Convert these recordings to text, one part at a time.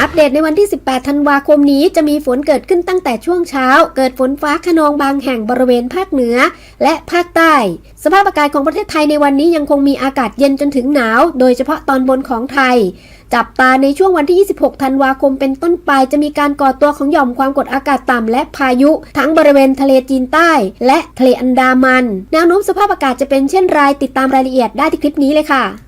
อัปเดตในวันที่ 18 ธันวาคมนี้จะมีฝนเกิดขึ้นตั้งแต่ช่วงเช้า เกิดฝนฟ้าขนองบางแห่งบริเวณภาคเหนือ และภาคใต้ สภาพอากาศของประเทศไทยในวันนี้ยังคงมีอากาศเย็นจนถึงหนาว โดยเฉพาะตอนบนของไทย จับตาในช่วงวันที่ 26 ธันวาคมเป็นต้นไปจะมีการก่อตัวของหย่อมความกดอากาศต่ำและพายุ ทั้งบริเวณทะเลจีนใต้ และทะเลอันดามัน แนวโน้มสภาพอากาศจะเป็นเช่นไรติดตามรายละเอียดได้ที่คลิปนี้เลยค่ะ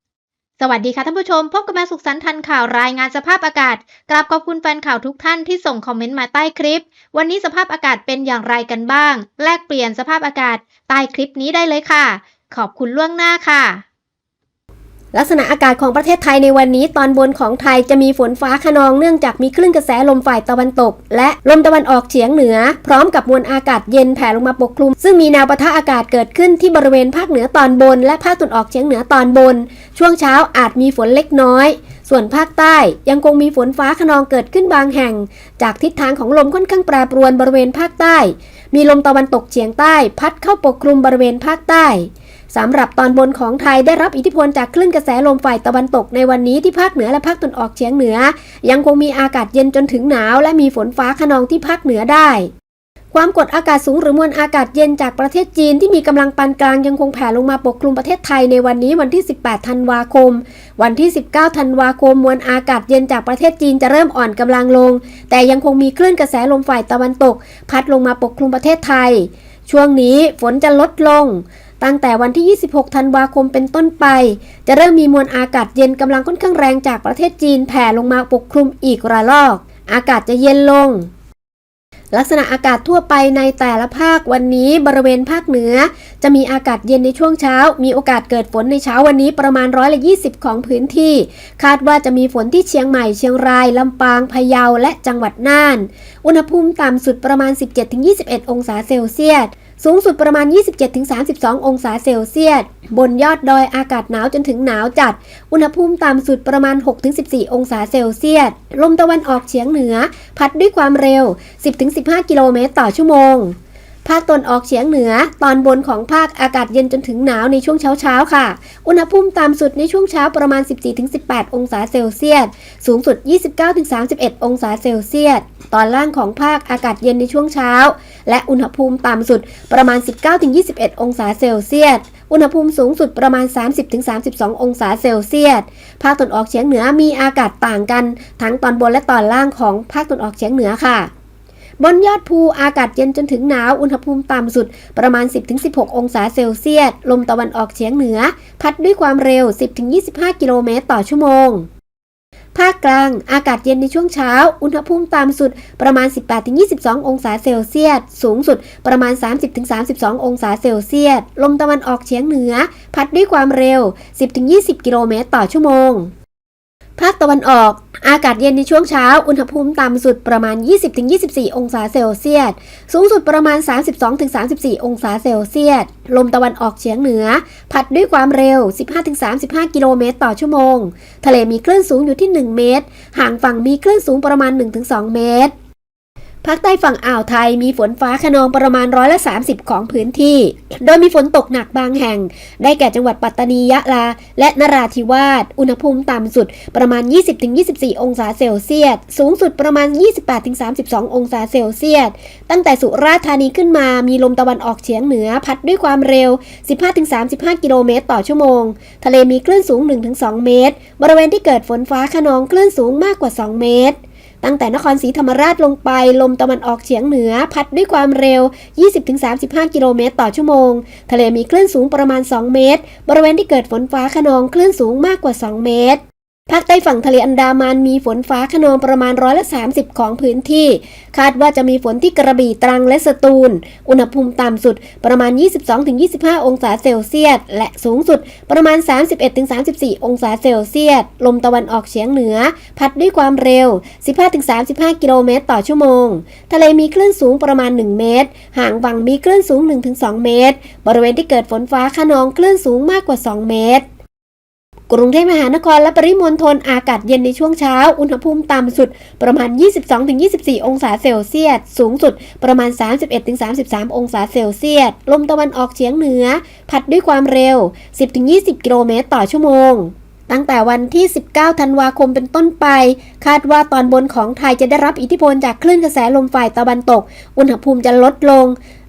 สวัสดีค่ะท่านผู้ชม พบกับมวสุขสันต์ทันข่าวรายงานสภาพอากาศ กราบขอบคุณแฟนข่าวทุกท่านที่ส่งคอมเมนต์มาใต้คลิป วันนี้สภาพอากาศเป็นอย่างไรกันบ้าง แลกเปลี่ยนสภาพอากาศใต้คลิปนี้ได้เลยค่ะ ขอบคุณล่วงหน้าค่ะ ลักษณะอากาศของประเทศไทยในวันนี้ตอนบนของไทยจะมีฝนฟ้าขนองเนื่องจากมีคลื่นกระแสลมฝ่ายตะวันตก และลมตะวันออกเฉียงเหนือ พร้อมกับมวลอากาศเย็นแผ่ลงมาปกคลุม ซึ่งมีแนวปะทะอากาศเกิดขึ้นที่บริเวณภาคเหนือตอนบน และภาคตะวันออกเฉียงเหนือตอนบน ช่วงเช้าอาจมีฝนเล็กน้อย ส่วนภาคใต้ยังคงมีฝนฟ้าขนองเกิดขึ้นบางแห่ง จากทิศทางของลมค่อนข้างแปรปรวนบริเวณภาคใต้ มีลมตะวันตกเฉียงใต้ พัดเข้าปกคลุมบริเวณภาคใต้สำหรับตอนบนของไทยได้รับอิทธิพลจากคลื่นกระแสลมฝ่ายตะวันตกในวันนี้ที่ภาคเหนือและภาคตะวันออกเฉียงเหนือ ยังคงมีอากาศเย็นจนถึงหนาว และมีฝนฟ้าขนองที่ภาคเหนือได้ ความกดอากาศสูงหรือมวลอากาศเย็นจากประเทศจีนที่มีกำลังปานกลางยังคงแผ่ลงมาปกคลุมประเทศไทยในวันนี้วันที่ 18 ธันวาคม วันที่ 19 ธันวาคม มวลอากาศเย็นจากประเทศจีนจะเริ่มอ่อนกำลังลง แต่ยังคงมีคลื่นกระแสลมฝ่ายตะวันตก พัดลงมาปกคลุมประเทศไทย ช่วงนี้ฝนจะลดลงตั้งแต่วันที่ 26 ธันวาคมเป็นต้นไป จะเริ่มมีมวลอากาศเย็นกำลังค่อนข้างแรงจากประเทศจีนแผ่ลงมาปกคลุมอีกระลอก อากาศจะเย็นลง ลักษณะอากาศทั่วไปในแต่ละภาควันนี้บริเวณภาคเหนือ จะมีอากาศเย็นในช่วงเช้า มีโอกาสเกิดฝนในเช้าวันนี้ประมาณร้อยละยีของพื้นที่ คาดว่าจะมีฝนที่เชียงใหม่เชียงรายลำปางพะเยาและจังหวัดน่าน อุณหภูมิต่ำสุดประมาณ 17-21 องศาเซลเซียส สูงสุดประมาณ 27-32 องศาเซลเซียส บนยอดดอยอากาศหนาวจนถึงหนาวจัด อุณหภูมิต่ำสุดประมาณ 6-14 องศาเซลเซียส ลมตะวันออกเฉียงเหนือ พัดด้วยความเร็ว 10-15 กิโลเมตรต่อชั่วโมง ภาคตนออกเฉียงเหนือ ตอนบนของภาคอากาศเย็นจนถึงหนาวในช่วงเช้าเช้าๆค่ะ อุณหภูมิต่ำสุดในช่วงเช้าประมาณ 14-18 องศาเซลเซียส สูงสุด 29-31 องศาเซลเซียส ตอนล่างของภาคอากาศเย็นในช่วงเช้า และอุณหภูมิต่ำสุดประมาณ 19-21 องศาเซลเซียส อุณหภูมิสูงสุดประมาณ 30-32 องศาเซลเซียส ภาคตะวันออกเฉียงเหนือมีอากาศต่างกัน ทั้งตอนบนและตอนล่างของภาคตะวันออกเฉียงเหนือค่ะบนยอดภูอากาศเย็นจนถึงหนาว อุณหภูมิต่ำสุดประมาณ 10-16 องศาเซลเซียส ลมตะวันออกเฉียงเหนือ พัดด้วยความเร็ว 10-25 กิโลเมตรต่อชั่วโมง ภาคกลางอากาศเย็นในช่วงเช้า อุณหภูมิต่ำสุดประมาณ 18-22 องศาเซลเซียส สูงสุดประมาณ 30-32 องศาเซลเซียส ลมตะวันออกเฉียงเหนือ พัดด้วยความเร็ว 10-20 กิโลเมตรต่อชั่วโมง ภาคตะวันออก อากาศเย็นในช่วงเช้า อุณหภูมิต่ำสุดประมาณ 20-24 องศาเซลเซียส สูงสุดประมาณ 32-34 องศาเซลเซียส ลมตะวันออกเฉียงเหนือ พัดด้วยความเร็ว 15-35 กิโลเมตรต่อชั่วโมง ทะเลมีคลื่นสูงอยู่ที่ 1 เมตร ห่างฝั่งมีคลื่นสูงประมาณ 1-2 เมตร ภาคใต้ฝั่งอ่าวไทยมีฝนฟ้าขนองประมาณร้อยละ 30 ของพื้นที่ โดยมีฝนตกหนักบางแห่ง ได้แก่จังหวัดปัตตานียะลา และนราธิวาส อุณหภูมิต่ำสุดประมาณ 20-24 องศาเซลเซียส สูงสุดประมาณ 28-32 องศาเซลเซียส ตั้งแต่สุราษฎร์ธานีขึ้นมามีลมตะวันออกเฉียงเหนือพัดด้วยความเร็ว 15-35 กิโลเมตรต่อชั่วโมง ทะเลมีคลื่นสูง 1-2 เมตร บริเวณที่เกิดฝนฟ้าขนองคลื่นสูงมากกว่า 2 เมตร ตั้งแต่นครศรีธรรมราชลงไป ลมตะวันออกเฉียงเหนือ พัดด้วยความเร็ว 20-35 กิโลเมตรต่อชั่วโมง ทะเลมีคลื่นสูงประมาณ 2 เมตร บริเวณที่เกิดฝนฟ้าขนองคลื่นสูงมากกว่า 2 เมตร ภาคใต้ฝั่งทะเลอันดามันมีฝนฟ้าขนองประมาณร้อยละ 30 ของพื้นที่ คาดว่าจะมีฝนที่กระบี่ตรังและสตูล อุณหภูมิต่ำสุดประมาณ 22-25 องศาเซลเซียส และสูงสุดประมาณ 31-34 องศาเซลเซียส ลมตะวันออกเฉียงเหนือ พัดด้วยความเร็ว 15-35 กิโลเมตรต่อชั่วโมง ทะเลมีคลื่นสูงประมาณ 1 เมตร ห่างฝั่งมีคลื่นสูง 1-2 เมตร บริเวณที่เกิดฝนฟ้าขนองคลื่นสูงมากกว่า 2 เมตร กรุงเทพมหานครและปริมณฑลอากาศเย็นในช่วงเช้า อุณหภูมิต่ำสุดประมาณ 22-24 องศาเซลเซียส สูงสุดประมาณ 31-33 องศาเซลเซียส ลมตะวันออกเฉียงเหนือ พัดด้วยความเร็ว 10-20 กิโลเมตรต่อชั่วโมงตั้งแต่วันที่ 19 ธันวาคมเป็นต้นไป คาดว่าตอนบนของไทยจะได้รับอิทธิพลจากคลื่นกระแสลมฝ่ายตะวันตก อุณหภูมิจะลดลง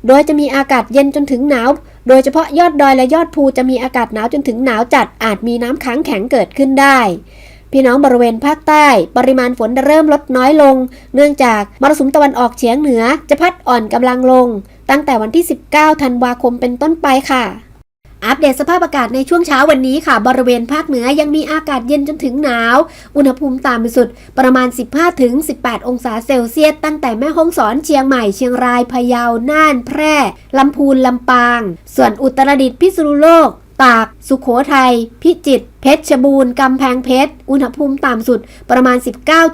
โดยจะมีอากาศเย็นจนถึงหนาว โดยเฉพาะยอดดอยและยอดภูจะมีอากาศหนาวจนถึงหนาวจัดอาจมีน้ำค้างแข็งเกิดขึ้นได้ พี่น้องบริเวณภาคใต้ ปริมาณฝนจะเริ่มลดน้อยลง เนื่องจากมรสุมตะวันออกเฉียงเหนือจะพัดอ่อนกำลังลง ตั้งแต่วันที่ 19 ธันวาคมเป็นต้นไปค่ะ อัปเดตสภาพอากาศในช่วงเช้าวันนี้ค่ะ บริเวณภาคเหนือยังมีอากาศเย็นจนถึงหนาว อุณหภูมิต่ำสุดประมาณ 15-18 องศาเซลเซียส ตั้งแต่แม่ฮ่องสอนเชียงใหม่เชียงรายพะเยาน่านแพร่ลำพูนลำปาง ส่วนอุตรดิตถ์พิษณุโลก ตาก สุขโขทัย พิจิตร เพชรบูรณ์ กำแพงเพชร อุณหภูมิต่ำสุดประมาณ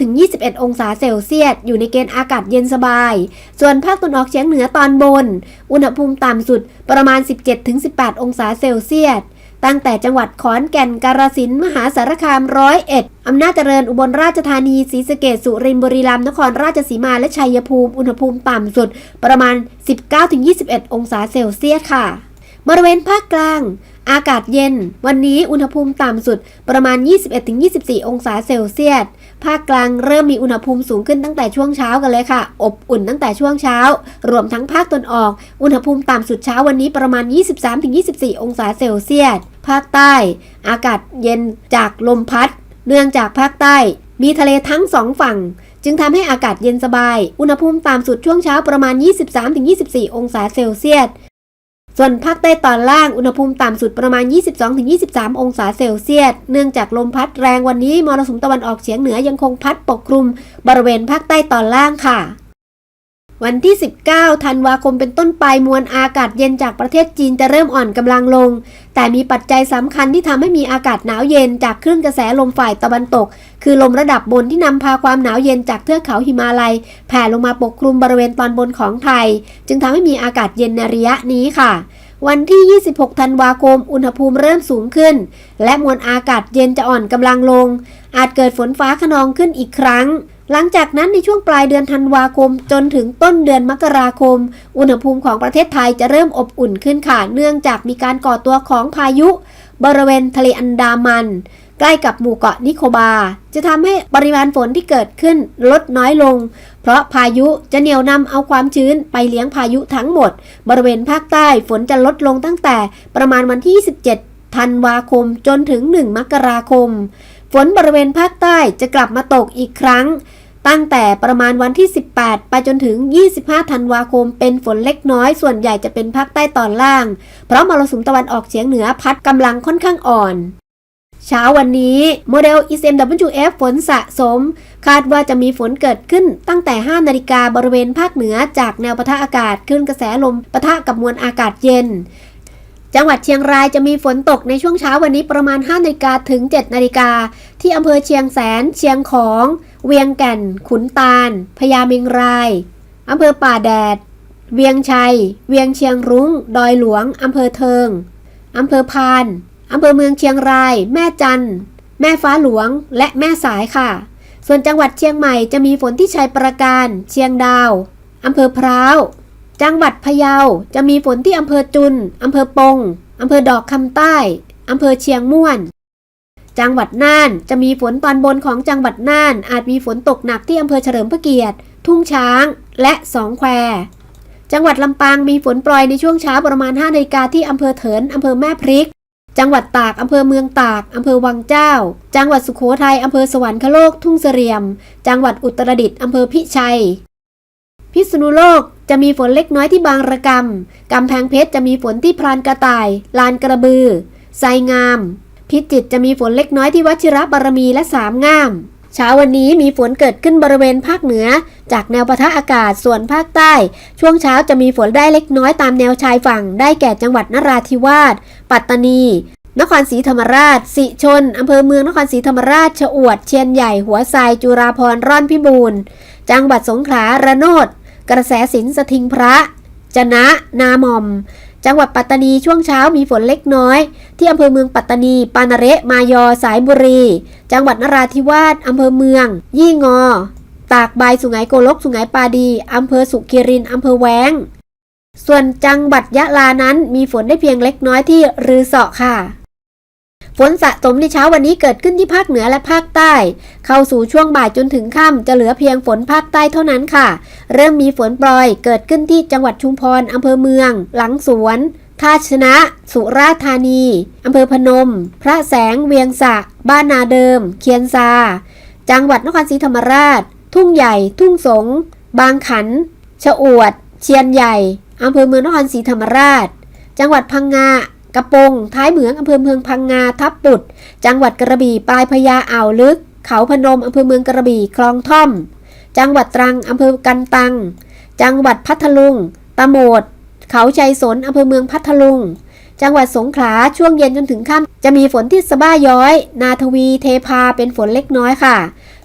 19-21 องศาเซลเซียส อยู่ในเกณฑ์อากาศเย็นสบาย ส่วนภาคตะวันออกเฉียงเหนือตอนบน อุณหภูมิต่ำสุดประมาณ 17-18 องศาเซลเซียสตั้งแต่จังหวัดขอนแก่นกาฬสินธุ์มหาสารคามร้อยเอ็ดอำนาจเจริญอุบลราชธานีศรีสะเกษสุรินทร์บุรีรัมย์นครราชสีมาและชัยภูมิ อุณหภูมิต่ำสุดประมาณ 19-21 องศาเซลเซียสค่ะ บริเวณภาคกลาง อากาศเย็น วันนี้อุณหภูมิต่ำสุดประมาณ 21-24 องศาเซลเซียส ภาคกลางเริ่มมีอุณหภูมิสูงขึ้นตั้งแต่ช่วงเช้ากันเลยค่ะ อบอุ่นตั้งแต่ช่วงเช้า รวมทั้งภาคตะวันออก อุณหภูมิต่ำสุดเช้าวันนี้ประมาณ 23-24 องศาเซลเซียส ภาคใต้ อากาศเย็นจากลมพัด เนื่องจากภาคใต้ มีทะเลทั้งสองฝั่งจึงทำให้อากาศเย็นสบาย อุณหภูมิต่ำสุดช่วงเช้าประมาณ 23-24 องศาเซลเซียส ส่วนภาคใต้ตอนล่างอุณหภูมิต่ำสุดประมาณ 22-23 องศาเซลเซียส เนื่องจากลมพัดแรงวันนี้มรสุมตะวันออกเฉียงเหนือยังคงพัดปกคลุม บริเวณภาคใต้ตอนล่างค่ะ วันที่ 19 ธันวาคมเป็นต้นไปมวลอากาศเย็นจากประเทศจีนจะเริ่มอ่อนกำลังลง แต่มีปัจจัยสำคัญที่ทำให้มีอากาศหนาวเย็นจากคลื่นกระแสลมฝ่ายตะวันตก คือลมระดับบนที่นำพาความหนาวเย็นจากเทือกเขาหิมาลัย แผ่ลงมาปกคลุมบริเวณตอนบนของไทย จึงทำให้มีอากาศเย็นในระยะนี้ค่ะวันที่ 26 ธันวาคม อุณหภูมิเริ่มสูงขึ้น และมวลอากาศเย็นจะอ่อนกำลังลง อาจเกิดฝนฟ้าขนองขึ้นอีกครั้ง หลังจากนั้นในช่วงปลายเดือนธันวาคม จนถึงต้นเดือนมกราคม อุณหภูมิของประเทศไทยจะเริ่มอบอุ่นขึ้นค่ะ เนื่องจากมีการก่อตัวของพายุ บริเวณทะเลอันดามัน ใกล้กับหมู่เกาะนิโคบา จะทำให้ปริมาณฝนที่เกิดขึ้นลดน้อยลง เพราะพายุจะเหนี่ยวนำเอาความชื้นไปเลี้ยงพายุทั้งหมด บริเวณภาคใต้ฝนจะลดลงตั้งแต่ประมาณวันที่27ธันวาคมจนถึง 1 มกราคม ฝนบริเวณภาคใต้จะกลับมาตกอีกครั้ง ตั้งแต่ประมาณวันที่ 18 ไปจนถึง 25 ธันวาคม เป็นฝนเล็กน้อย ส่วนใหญ่จะเป็นภาคใต้ตอนล่าง เพราะมรสุมตะวันออกเฉียงเหนือพัดกำลังค่อนข้างอ่อน เช้าวันนี้โมเดล ECMWF ฝนสะสม คาดว่าจะมีฝนเกิดขึ้นตั้งแต่ 5 นาฬิกาบริเวณภาคเหนือจากแนวปะทะอากาศขึ้นกระแสลมปะทะกับมวลอากาศเย็น จังหวัดเชียงรายจะมีฝนตกในช่วงเช้าวันนี้ประมาณ5นาฬิกาถึง7นาฬิกาที่อำเภอเชียงแสน เชียงของ เวียงแก่น ขุนตาล พญาเมงรายอำเภอป่าแดด เวียงชัย เวียงเชียงรุง้ง ดอยหลวงอำเภอเทิงอำเภอพานอำเภอเมืองเชียงราย แม่จัน แม่ฟ้าหลวง และแม่สายค่ะ ส่วนจังหวัดเชียงใหม่จะมีฝนที่ชัยประการ เชียงดาวอำเภอพร้าว จังหวัดพะเยาจะมีฝนที่อำเภอจุน อำเภอปง อำเภอดอกคำใต้ อำเภอเชียงม่วน จังหวัดน่านจะมีฝนตอนบนของจังหวัดน่าน อาจมีฝนตกหนักที่อำเภอเฉลิมพระเกียรติ ทุ่งช้าง และสองแคว จังหวัดลำปางมีฝนโปรยในช่วงเช้าประมาณ5นาฬิกาที่อำเภอเถิน อำเภอแม่พริก จังหวัดตาก อำเภอเมืองตาก อำเภอวังเจ้า จังหวัดสุโขทัย อำเภอสวรรคโลก ทุ่งเสรียม จังหวัดอุตรดิตถ์ อำเภอพิชัย พิษณุโลกจะมีฝนเล็กน้อยที่บางระกำกำแพงเพชรจะมีฝนที่พรานกระต่าย ลานกระบือ ไซงาม พิจิตรจะมีฝนเล็กน้อยที่วชิระบารมีและสามงาม เช้าวันนี้มีฝนเกิดขึ้นบริเวณภาคเหนือ จากแนวปะทะอากาศส่วนภาคใต้ ช่วงเช้าจะมีฝนได้เล็กน้อยตามแนวชายฝั่ง ได้แก่จังหวัดนราธิวาส ปัตตานีนครศรีธรรมราช สิชน อำเภอเมืองนครศรีธรรมราชชะอวด เชียนใหญ่ หัวไซจุราพรร่อนพิบูรณ์ จังหวัดสงขลา ระโนด กระแสสินสถิงพระจะนะนาหม่อม จังหวัดปัตตานีช่วงเช้ามีฝนเล็กน้อย ที่อำเภอเมืองปัตตานี ปานาเระมายอสายบุรี จังหวัดนราธิวาสอำเภอเมือง ยี่งอ ตากใบสุไหงโกลกสุไหงปาดีอำเภอสุขีรินอำเภอแวงส่วนจังหวัดยะลานั้นมีฝนได้เพียงเล็กน้อยที่รือเสาะค่ะ ฝนสะสมในเช้าวันนี้เกิดขึ้นที่ภาคเหนือและภาคใต้ เข้าสู่ช่วงบ่ายจนถึงค่ำจะเหลือเพียงฝนภาคใต้เท่านั้นค่ะ เริ่มมีฝนโปรยเกิดขึ้นที่จังหวัดชุมพรอำเภอเมือง หลังสวนท่าชนะ สุราษฎร์ธานีอำเภอพนม พระแสงเวียงสะ บ้านนาเดิม เคียนซา จังหวัดนครศรีธรรมราช ทุ่งใหญ่ ทุ่งสง บางขัน ชะอวด เชียนใหญ่อำเภอเมืองนครศรีธรรมราช จังหวัดพังงา กระโปงท้ายเหมืองอำเภอเมืองพังงาทับปุด จังหวัดกระบี่ปลายพญาอ่าวลึก เขาพนมอำเภอเมืองกระบี่คลองท่อม จังหวัดตรังอำเภอกันตัง จังหวัดพัทลุงตะโมด เขาชัยสนอำเภอเมืองพัทลุง จังหวัดสงขลาช่วงเย็นจนถึงค่ำจะมีฝนที่สะบ้าย้อย นาทวีเทพาเป็นฝนเล็กน้อยค่ะ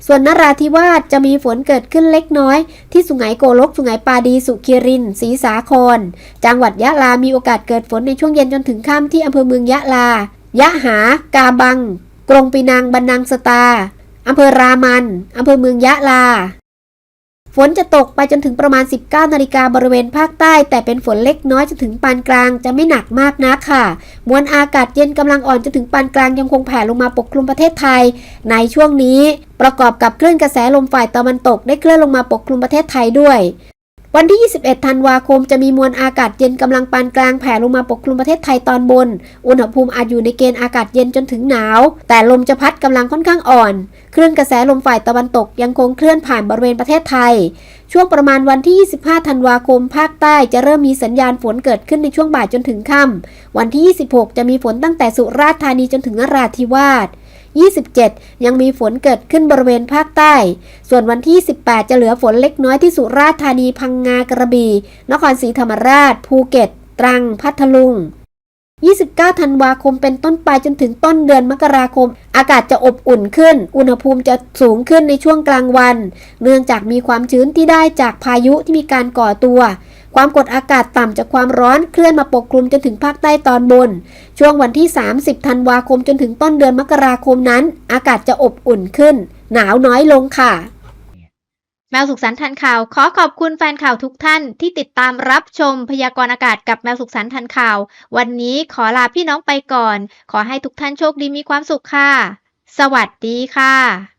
ส่วนนราธิวาสจะมีฝนเกิดขึ้นเล็กน้อย ที่สุไหงโกลก สุไหงปาดี สุขีรินศรีสาคร จังหวัดยะลามีโอกาสเกิดฝนในช่วงเย็นจนถึงค่ำที่อำเภอเมืองยะลา ยะหา กาบัง กรงปีนังบันนังสตาอำเภอรามันอำเภอเมืองยะลา ฝนจะตกไปจนถึงประมาณ 19 นาฬิกาบริเวณภาคใต้ แต่เป็นฝนเล็กน้อยจนถึงปานกลางจะไม่หนักมากนักค่ะ มวลอากาศเย็นกำลังอ่อนจนถึงปานกลางยังคงแผ่ลงมาปกคลุมประเทศไทย ในช่วงนี้ ประกอบกับคลื่นกระแสลมฝ่ายตะวันตกได้เคลื่อนลงมาปกคลุมประเทศไทยด้วย วันที่ 21 ธันวาคมจะมีมวลอากาศเย็นกำลังปานกลางแผ่ลงมาปกคลุมประเทศไทยตอนบน อุณหภูมิอาจอยู่ในเกณฑ์อากาศเย็นจนถึงหนาว แต่ลมจะพัดกำลังค่อนข้างอ่อน คลื่นกระแสลมฝ่ายตะวันตกยังคงเคลื่อนผ่านบริเวณประเทศไทย ช่วงประมาณวันที่ 25 ธันวาคม ภาคใต้จะเริ่มมีสัญญาณฝนเกิดขึ้นในช่วงบ่ายจนถึงค่ำ วันที่ 26 จะมีฝนตั้งแต่สุราษฎร์ธานีจนถึงนราธิวาส 27 ยังมีฝนเกิดขึ้นบริเวณภาคใต้ ส่วนวันที่ 18 จะเหลือฝนเล็กน้อยที่สุราษฎร์ธานีพังงากระบี่นครศรีธรรมราช ภูเก็ต ตรัง พัทลุง 29 ธันวาคมเป็นต้นไปจนถึงต้นเดือนมกราคม อากาศจะอบอุ่นขึ้น อุณหภูมิจะสูงขึ้นในช่วงกลางวัน เนื่องจากมีความชื้นที่ได้จากพายุที่มีการก่อตัว ความกดอากาศต่ำจากความร้อนเคลื่อนมาปกคลุมจนถึงภาคใต้ตอนบน ช่วงวันที่ 30 ธันวาคมจนถึงต้นเดือนมกราคมนั้น อากาศจะอบอุ่นขึ้น หนาวน้อยลงค่ะ แมวสุขสันต์ทันข่าว ขอขอบคุณแฟนข่าวทุกท่านที่ติดตามรับชมพยากรณ์อากาศกับแมวสุขสันต์ทันข่าว วันนี้ขอลาพี่น้องไปก่อน ขอให้ทุกท่านโชคดีมีความสุขค่ะ สวัสดีค่ะ